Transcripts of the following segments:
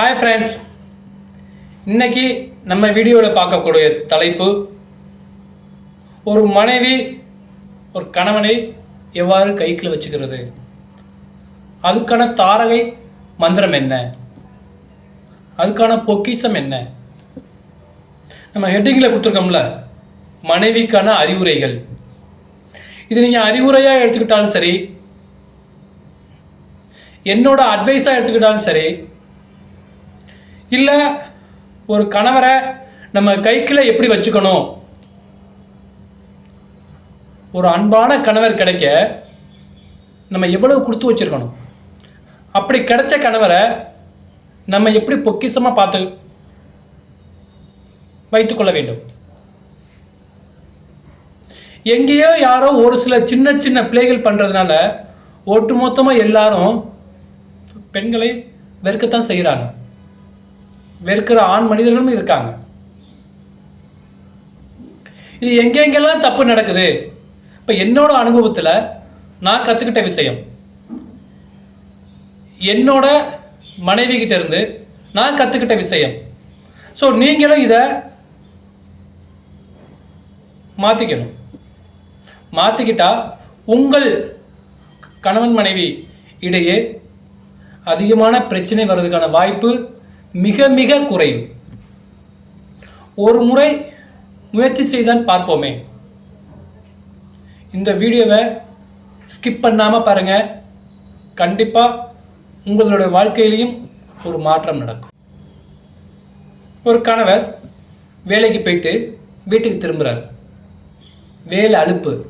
Hi friends இன்னைக்கு நம்ம வீடியோவில் பார்க்கக்கூடிய தலைப்பு ஒரு மனைவி ஒரு கணவனை எவ்வாறு கைக்கில் வச்சுக்கிறது? அதுக்கான தாரகை மந்திரம் என்ன? அதுக்கான பொக்கிஷம் என்ன? நம்ம ஹெட்டிங்கில் கொடுத்துருக்கோம்ல மனைவிக்கான அறிவுரைகள். இது நீங்கள் அறிவுரையாக எடுத்துக்கிட்டாலும் சரி என்னோட அட்வைஸாக எடுத்துக்கிட்டாலும் சரி இல்லை ஒரு கணவரை நம்ம கைக்குள்ள எப்படி வச்சுக்கணும்? ஒரு அன்பான கணவர் கிடைக்க நம்ம எவ்வளவு கொடுத்து வச்சிருக்கணும்? அப்படி கிடைச்ச கணவரை நம்ம எப்படி பொக்கிஷமாக பார்த்து வைத்துக்கொள்ள வேண்டும்? எங்கேயோ யாரோ ஒரு சில சின்ன சின்ன பிள்ளைகள் பண்ணுறதுனால ஒட்டுமொத்தமாக எல்லாரும் பெண்களை வெறுக்கத்தான் செய்கிறாங்க வெறுக்கிற ஆண் மனிதர்களும் இருக்காங்க. இது எங்கெங்கெல்லாம் தப்பு நடக்குது? இப்போ என்னோட அனுபவத்தில் நான் கற்றுக்கிட்ட விஷயம். என்னோட மனைவி கிட்ட இருந்து நான் கற்றுக்கிட்ட விஷயம். ஸோ நீங்களும் இதை மாற்றிக்கணும் மாற்றிக்கிட்டா உங்கள் கணவன் மனைவி இடையே அதிகமான பிரச்சனை வர்றதுக்கான வாய்ப்பு மிக மிக குறைவு. ஒரு முறை முயற்சி செய்தான் பார்ப்போமே. இந்த வீடியோவை ஸ்கிப் பண்ணாமல் பாருங்கள் கண்டிப்பாக உங்களுடைய வாழ்க்கையிலையும் ஒரு மாற்றம் நடக்கும். ஒரு கணவர் வேலைக்கு போயிட்டு வீட்டுக்கு திரும்புகிறார் வேலை அழுப்பு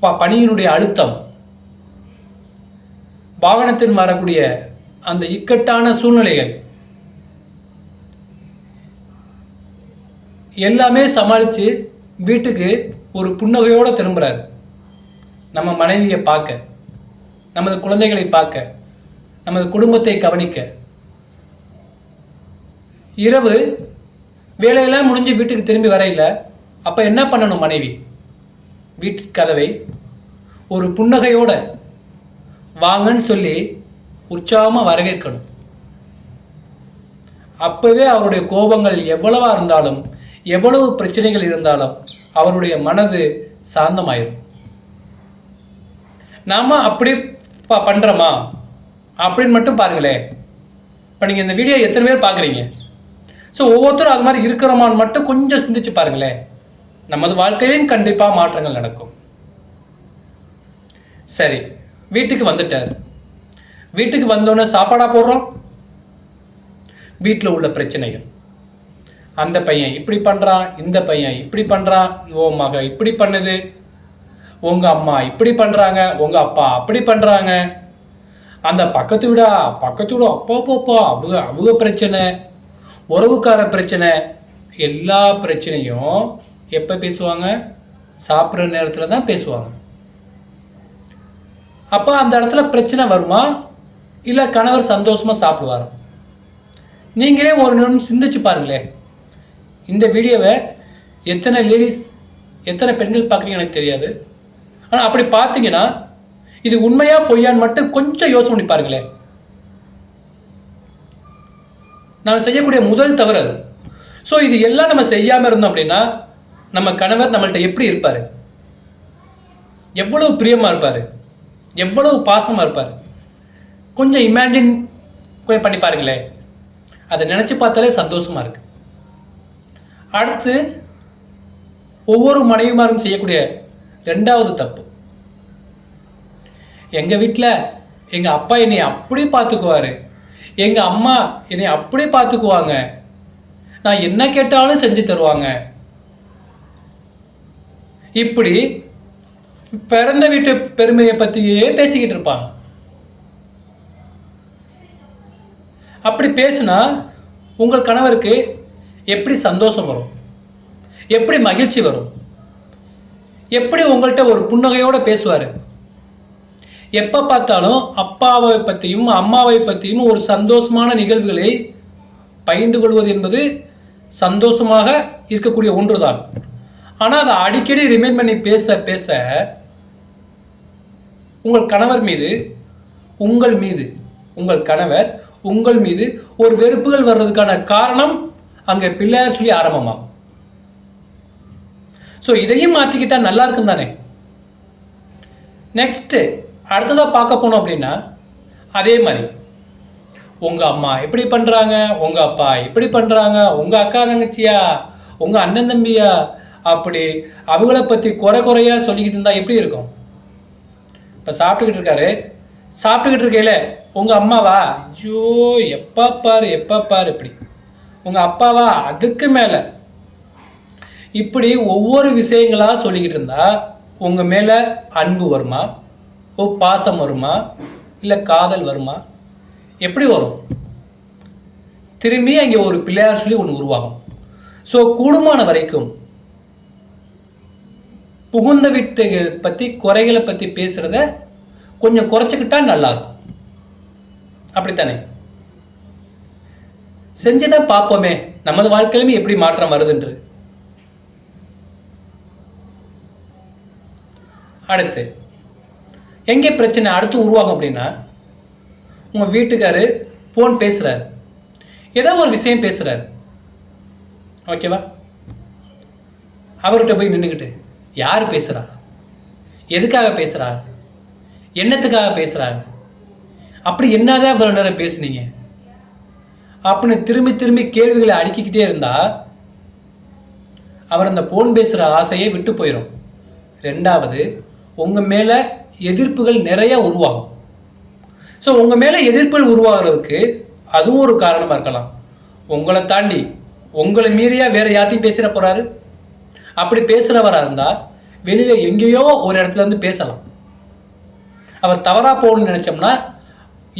ப- பணியினுடைய அழுத்தம். வாகனத்தில் வரக்கூடிய அந்த இக்கட்டான சூழ்நிலைகள். எல்லாமே சமாளித்து வீட்டுக்கு ஒரு புன்னகையோடு திரும்புகிறார் நம்ம மனைவியை பார்க்க நமது குழந்தைகளை பார்க்க நமது குடும்பத்தை கவனிக்க. இரவு வேலையெல்லாம் முடிஞ்சு வீட்டுக்கு திரும்பி வரையில அப்போ என்ன பண்ணணும் மனைவி? வீட்டு கதவை ஒரு புன்னகையோட வாங்கன்னு சொல்லி உற்சாகமாக வரவேற்கணும். அப்பவே அவருடைய கோபங்கள் எவ்வளவா இருந்தாலும் எவ்வளவு பிரச்சனைகள் இருந்தாலும் அவருடைய மனது சாந்தமாயிரும். நாம அப்படி பா பண்றோமா? அப்படின்னு மட்டும் பாருங்களேன் இப்போ நீங்கள் இந்த வீடியோ எத்தனை பேர் பார்க்குறீங்க ஸோ ஒவ்வொருத்தரும் அது மாதிரி இருக்கிறோமான்னு மட்டும் கொஞ்சம் சிந்திச்சு பாருங்களேன் நமது வாழ்க்கையிலும் கண்டிப்பாக மாற்றங்கள் நடக்கும். சரி வீட்டுக்கு வந்துட்டார். வீட்டுக்கு வந்தோன்னே சாப்பாடா போடுறோம்? வீட்டில் உள்ள பிரச்சனைகள். அந்த பையன் இப்படி பண்ணுறான் இந்த பையன் இப்படி பண்ணுறான் ஓ மக இப்படி பண்ணுது உங்கள் அம்மா இப்படி பண்ணுறாங்க உங்கள் அப்பா அப்படி பண்ணுறாங்க அந்த பக்கத்து வீடா பக்கத்து வீடு அப்பா போப்பா அவங்க அவங்க பிரச்சனை உறவுக்கார பிரச்சனை எல்லா பிரச்சனையும் எப்போ பேசுவாங்க? சாப்பிட்ற நேரத்தில் தான் பேசுவாங்க. அப்போ அந்த இடத்துல பிரச்சனை வருமா? இல்லை கணவர் சந்தோஷமாக சாப்பிடுவார்? நீங்களே ஒரு நிமிடம் சிந்திச்சு பாருங்களேன். இந்த வீடியோவை எத்தனை லேடிஸ் எத்தனை பெண்கள் பார்க்குறீங்க எனக்கு தெரியாது. ஆனால் அப்படி பார்த்தீங்கன்னா இது உண்மையாக பொய்யான்னு மட்டும் கொஞ்சம் யோசனை பண்ணி பாருங்களேன். நாம் செய்யக்கூடிய முதல் தவறு அது. ஸோ இது எல்லாம் நம்ம செய்யாமல் இருந்தோம் அப்படின்னா நம்ம கணவர் நம்மள்கிட்ட எப்படி இருப்பார்? எவ்வளவு பிரியமாக இருப்பார்? எவ்வளவு பாசமாக இருப்பார்? கொஞ்சம் இமேஜின் கொஞ்சம் பண்ணி பாருங்களேன் அதை நினச்சி பார்த்தாலே சந்தோஷமாக இருக்கு. அடுத்து ஒவ்வொரு மனைவிமாரும் செய்யக்கூடிய ரெண்டாவது தப்பு. எங்கள் வீட்டில் எங்கள் அப்பா என்னை அப்படி பார்த்துக்குவாரு எங்கள் அம்மா என்னை அப்படி பார்த்துக்குவாங்க நான் என்ன கேட்டாலும் செஞ்சு தருவாங்க. இப்படி பிறந்த வீட்டு பெருமையை பற்றியே பேசிக்கிட்டு இருப்பாங்க. அப்படி பேசுனா உங்கள் கணவருக்கு எப்படி சந்தோஷம் வரும்? எப்படி மகிழ்ச்சி வரும்? எப்படி உங்கள்கிட்ட ஒரு புன்னகையோடு பேசுவார்? எப்போ பார்த்தாலும் அப்பாவை பற்றியும் அம்மாவை பற்றியும் ஒரு சந்தோஷமான நிகழ்வுகளை பகிர்ந்து கொள்வது என்பது சந்தோஷமாக இருக்கக்கூடிய ஒன்றுதான். ஆனால் அதை அடிக்கடி ரிமைண்ட் பண்ணி பேச பேச உங்கள் கணவர் மீது உங்கள் மீது உங்கள் கணவர் உங்கள் மீது ஒரு வெறுப்புகள் வர்றதுக்கான காரணம் அங்கே பிள்ளையார் சொல்லி ஆரம்பமாகும். ஸோ இதையும் மாற்றிக்கிட்டா நல்லா இருக்கும் தானே? நெக்ஸ்ட்டு அடுத்ததாக பார்க்க போனோம் அப்படின்னா அதே மாதிரி. உங்கள் அம்மா எப்படி பண்ணுறாங்க உங்கள் அப்பா இப்படி பண்ணுறாங்க உங்கள் அக்கா தங்கச்சியா உங்கள் அண்ணன் தம்பியா அப்படி அவங்கள பற்றி குறை குறையாக சொல்லிக்கிட்டு இருந்தால் எப்படி இருக்கும்? இப்போ சாப்பிட்டுக்கிட்டு இருக்காரு. சாப்பிட்டுக்கிட்டு இருக்கையில உங்கள் அம்மாவா? ஐயோ எப்போ பாரு எப்போ பாரு இப்படி. உங்கள் அப்பாவா? அதுக்கு மேலே. இப்படி ஒவ்வொரு விஷயங்களாக சொல்லிக்கிட்டு இருந்தா உங்கள் மேலே அன்பு வருமா? ஓ பாசம் வருமா? இல்லை காதல் வருமா? எப்படி வரும்? திரும்பி அங்கே ஒரு பிள்ளையார் சொல்லி ஒன்று உருவாகும். ஸோ கூடுமான வரைக்கும் புகுந்த வீட்டுகள் பற்றி குறைகளை பற்றி பேசுகிறத கொஞ்சம் குறைச்சிக்கிட்டா நல்லா இருக்கும். அப்படித்தானே? செஞ்சுதான் பார்ப்போமே. நமது வாழ்க்கையிலுமே எப்படி மாற்றம் வருதுன்று. அடுத்து எங்கே பிரச்சனை அடுத்து உருவாகும் அப்படின்னா உங்கள் வீட்டுக்காரு ஃபோன் பேசுகிறாரு ஏதோ ஒரு விஷயம் பேசுகிறாரு ஓகேவா அவர்கிட்ட போய் நின்றுக்கிட்டு யார் பேசுகிறா எதுக்காக பேசுகிறா என்னத்துக்காக பேசுகிறாங்க அப்படி என்னதான் இவ்வளோ நேரம் பேசுனீங்க? அப்படின்னு திரும்பி திரும்பி கேள்விகளை அடுக்கிக்கிட்டே இருந்தால் அவர் அந்த ஃபோன் பேசுகிற ஆசையை விட்டு போயிடும் ரெண்டாவது உங்கள் மேலே எதிர்ப்புகள் நிறையா உருவாகும். ஸோ உங்கள் மேலே எதிர்ப்புகள் உருவாகிறதுக்கு அதுவும் ஒரு காரணமாக இருக்கலாம். உங்களை தாண்டி உங்களை மீறியா வேற யார்த்தையும் பேசுகிற போகிறாரு அப்படி பேசுகிறவராக இருந்தால் வெளியில் எங்கேயோ ஒரு இடத்துல இருந்து பேசலாம். அவர் தவறாக போகணும்னு நினச்சோம்னா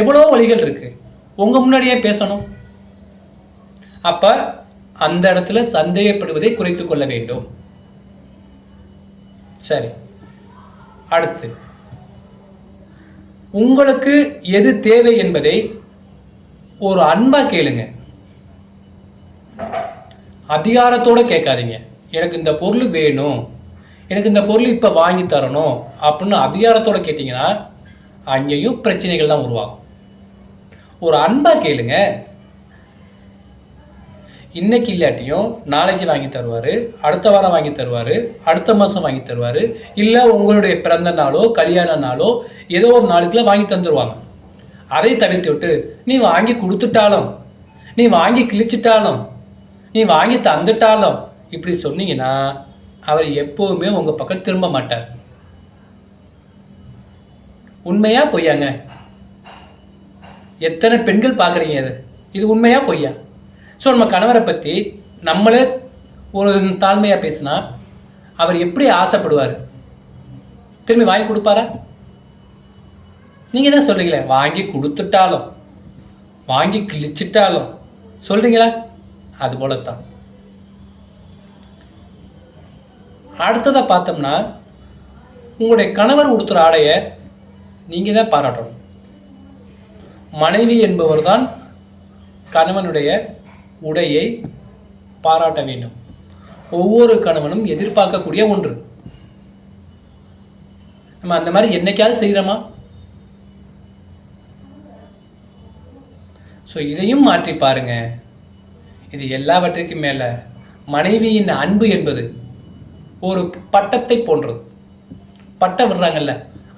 எவ்வளோ வழிகள் இருக்குது உங்கள் முன்னாடியே பேசணும். அப்போ அந்த இடத்துல சந்தேகப்படுவதை குறைத்து கொள்ள வேண்டும். சரி. அடுத்து. உங்களுக்கு எது தேவை என்பதை ஒரு அன்பா கேளுங்க. அதிகாரத்தோட கேட்காதீங்க. எனக்கு இந்த பொருள் வேணும். எனக்கு இந்த பொருள் இப்போ வாங்கி தரணும் அப்படின்னு அதிகாரத்தோட கேட்டிங்கன்னா அங்கேயும் பிரச்சனைகள் தான் உருவாகும். ஒரு அன்பா கேளுங்க. இன்னைக்கு இல்லாட்டியும் நாளைக்கு வாங்கி தருவார் அடுத்த வாரம் வாங்கி தருவார் அடுத்த மாதம் வாங்கி தருவார் இல்லை உங்களுடைய பிறந்த நாளோ கல்யாண நாளோ ஏதோ ஒரு நாளுக்குலாம் வாங்கி தந்துடுவாங்க அதை தவிர்த்து விட்டு நீ வாங்கி கொடுத்துட்டாலும் நீ வாங்கி கிழிச்சிட்டாலும் நீ வாங்கி தந்துட்டாலும் இப்படி சொன்னீங்கன்னா அவர் எப்போவுமே உங்கள் பக்கம் திரும்ப மாட்டார். உண்மையா பொய்யாங்க? எத்தனை பெண்கள் பார்க்குறீங்க அது இது உண்மையாக பொய்யா? ஸோ நம்ம கணவரை பற்றி நம்மளே ஒரு தாழ்மையாக பேசினா அவர் எப்படி ஆசைப்படுவார்? திரும்பி வாங்கி கொடுப்பாரா? நீங்கள் தான் சொல்கிறீங்களே வாங்கி கொடுத்துட்டாலும் வாங்கி கிழிச்சிட்டாலும். சொல்கிறீங்களா அது போலத்தான். அடுத்ததை பார்த்தோம்னா உங்களுடைய கணவர் உடுத்துகிற ஆடையை நீங்கள் தான் பாராட்டணும். மனைவி என்பவர் தான் கணவனுடைய உடையை பாராட்ட வேண்டும். ஒவ்வொரு கணவனும் எதிர்பார்க்கக்கூடிய ஒன்று. நம்ம அந்த மாதிரி என்னைக்காவது செய்கிறோமா ஸோ இதையும் மாற்றி பாருங்க. இது எல்லாவற்றிற்கும் மேலே மனைவியின் அன்பு என்பது ஒரு பட்டத்தை போன்றது. பட்டம் விடுறாங்கல்ல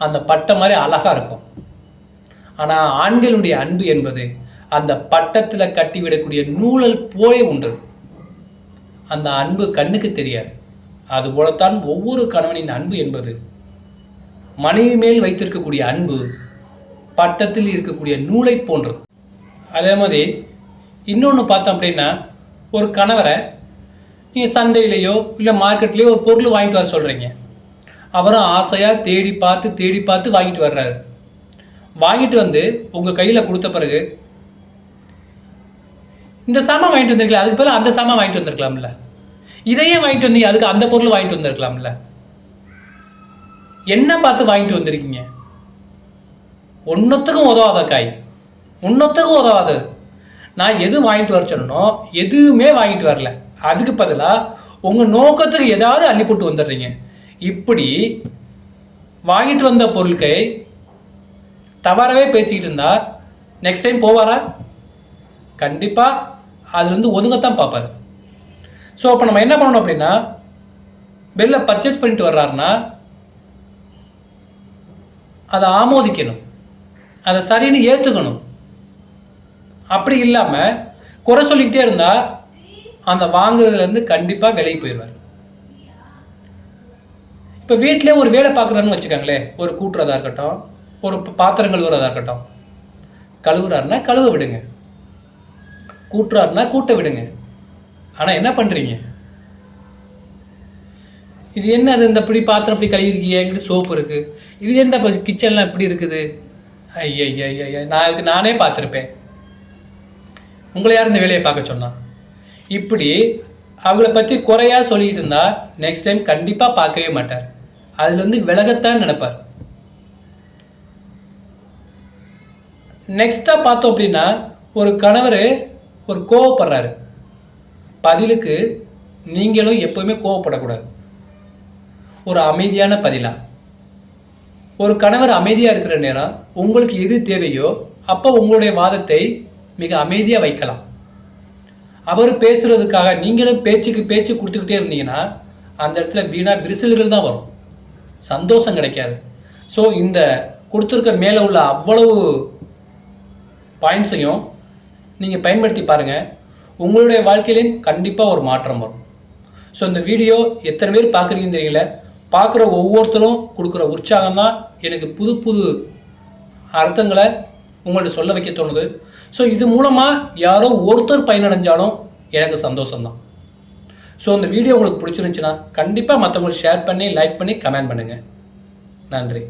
அந்த பட்டம் மாதிரி அழகா இருக்கும். ஆனால் ஆண்களுடைய அன்பு என்பது அந்த பட்டத்தில் கட்டிவிடக்கூடிய நூலல் போய் உண்டு அந்த அன்பு கண்ணுக்கு தெரியாது. அதுபோலத்தான் ஒவ்வொரு கணவனின் அன்பு என்பது. மனைவி மேல் வைத்திருக்கக்கூடிய அன்பு பட்டத்தில் இருக்கக்கூடிய நூலை போன்றது. அதே மாதிரி இன்னொன்று பார்த்தோம் அப்படின்னா ஒரு கணவரை நீங்கள் சந்தையிலேயோ இல்லை மார்க்கெட்லேயோ ஒரு பொருள் வாங்கிட்டு வர சொல்கிறீங்க அவரும் ஆசையாக தேடி பார்த்து தேடி பார்த்து வாங்கிட்டு வர்றாரு. வாங்கிட்டு வந்து உங்கள் கையில் கொடுத்த பிறகு இந்த சாமான் வாங்கிட்டு வந்திருக்கலாம் அதுக்கு பதிலாக அந்த சாமான் வாங்கிட்டு வந்திருக்கலாம்ல. இதையே வாங்கிட்டு வந்தீங்க அதுக்கு அந்த பொருள் வாங்கிட்டு வந்திருக்கலாம்ல. என்ன பார்த்து வாங்கிட்டு வந்திருக்கீங்க? ஒன்றுத்துக்கும் உதவாத காய். ஒன்றுத்துக்கும் உதவாது. நான் எது வாங்கிட்டு வர சொன்னனோ எதுவுமே வாங்கிட்டு வரல. அதுக்கு பதிலாக உங்கள் நோக்கத்துக்கு ஏதாவது அள்ளி போட்டு வந்துடுறீங்க. இப்படி வாங்கிட்டு வந்த பொருட்கை தவறவே பேசிக்கிட்டு இருந்தா நெக்ஸ்ட் டைம் போவாரா? கண்டிப்பாக அதுலேருந்து ஒதுங்கத்தான் பார்ப்பாரு. ஸோ அப்போ நம்ம என்ன பண்ணணும் அப்படின்னா வெளில பர்ச்சேஸ் பண்ணிட்டு வர்றாருன்னா அதை ஆமோதிக்கணும். அதை சரின்னு ஏற்றுக்கணும் அப்படி இல்லாமல் குறை சொல்லிக்கிட்டே இருந்தால் அந்த வாங்குறதுலேருந்து கண்டிப்பாக விலகி போயிடுவார். இப்போ வீட்டிலே ஒரு வேலை பார்க்குறாருன்னு வச்சுக்கோங்களேன் ஒரு கூட்டுறதா இருக்கட்டும் ஒரு பாத்திரம் கழுவுறதா இருக்கட்டும். கழுவுறாருன்னா கழுவ விடுங்க. கூட்டுறாருன்னா கூட்ட விடுங்க. ஆனால் என்ன பண்ணுறீங்க இது என்ன அது இந்த இப்படி பாத்திரம் இப்படி கழுவிருக்கீங்க? எங்கிட்ட சோப்பு இருக்குது இது என்ன கிச்சன்லாம் இப்படி இருக்குது ஐயா ஐயா நான் இதுக்கு நானே பார்த்துருப்பேன் உங்களை யார் இந்த வேலையை பார்க்க சொன்னான் இப்படி அவளை பற்றி குறையாக சொல்லிட்டு இருந்தால் நெக்ஸ்ட் டைம் கண்டிப்பாக பார்க்கவே மாட்டார் அதுலேருந்து விலகத்தான் நினைப்பார் நெக்ஸ்ட்டாக பார்த்தோம் அப்படின்னா ஒரு கணவர் ஒரு கோவப்படுறாரு. பதிலுக்கு நீங்களும் எப்போவுமே கோவப்படக்கூடாது. ஒரு அமைதியான பதிலாக ஒரு கணவர் அமைதியாக இருக்கிற நேரம் உங்களுக்கு எது தேவையோ அப்போ உங்களுடைய வாதத்தை மிக அமைதியாக வைக்கலாம். அவர் பேசுகிறதுக்காக நீங்களும் பேச்சுக்கு பேச்சு கொடுத்துக்கிட்டே இருந்தீங்கன்னா அந்த இடத்துல வீணாக விரிசல்கள் தான் வரும். சந்தோஷம் கிடைக்காது. ஸோ இந்த கொடுத்துருக்க மேலே உள்ள அவ்வளவு பாயிண்ட்ஸையும் நீங்கள் பயன்படுத்தி பாருங்கள் உங்களுடைய வாழ்க்கையிலையும் கண்டிப்பாக ஒரு மாற்றம் வரும். ஸோ இந்த வீடியோ எத்தனை பேர் பார்க்குறீங்கன்னு தெரியல. பார்க்குற ஒவ்வொருத்தரும் கொடுக்குற உற்சாகம் தான் எனக்கு புது புது அர்த்தங்களை உங்கள்ட்ட சொல்ல வைக்க தோணுது. ஸோ இது மூலமாக யாரோ ஒருத்தர் பயனடைஞ்சாலும் எனக்கு சந்தோஷம்தான். ஸோ இந்த வீடியோ உங்களுக்கு பிடிச்சிருந்துச்சுன்னா கண்டிப்பாக மற்றவங்களுக்கு ஷேர் பண்ணி லைக் பண்ணி கமெண்ட் பண்ணுங்கள் நன்றி.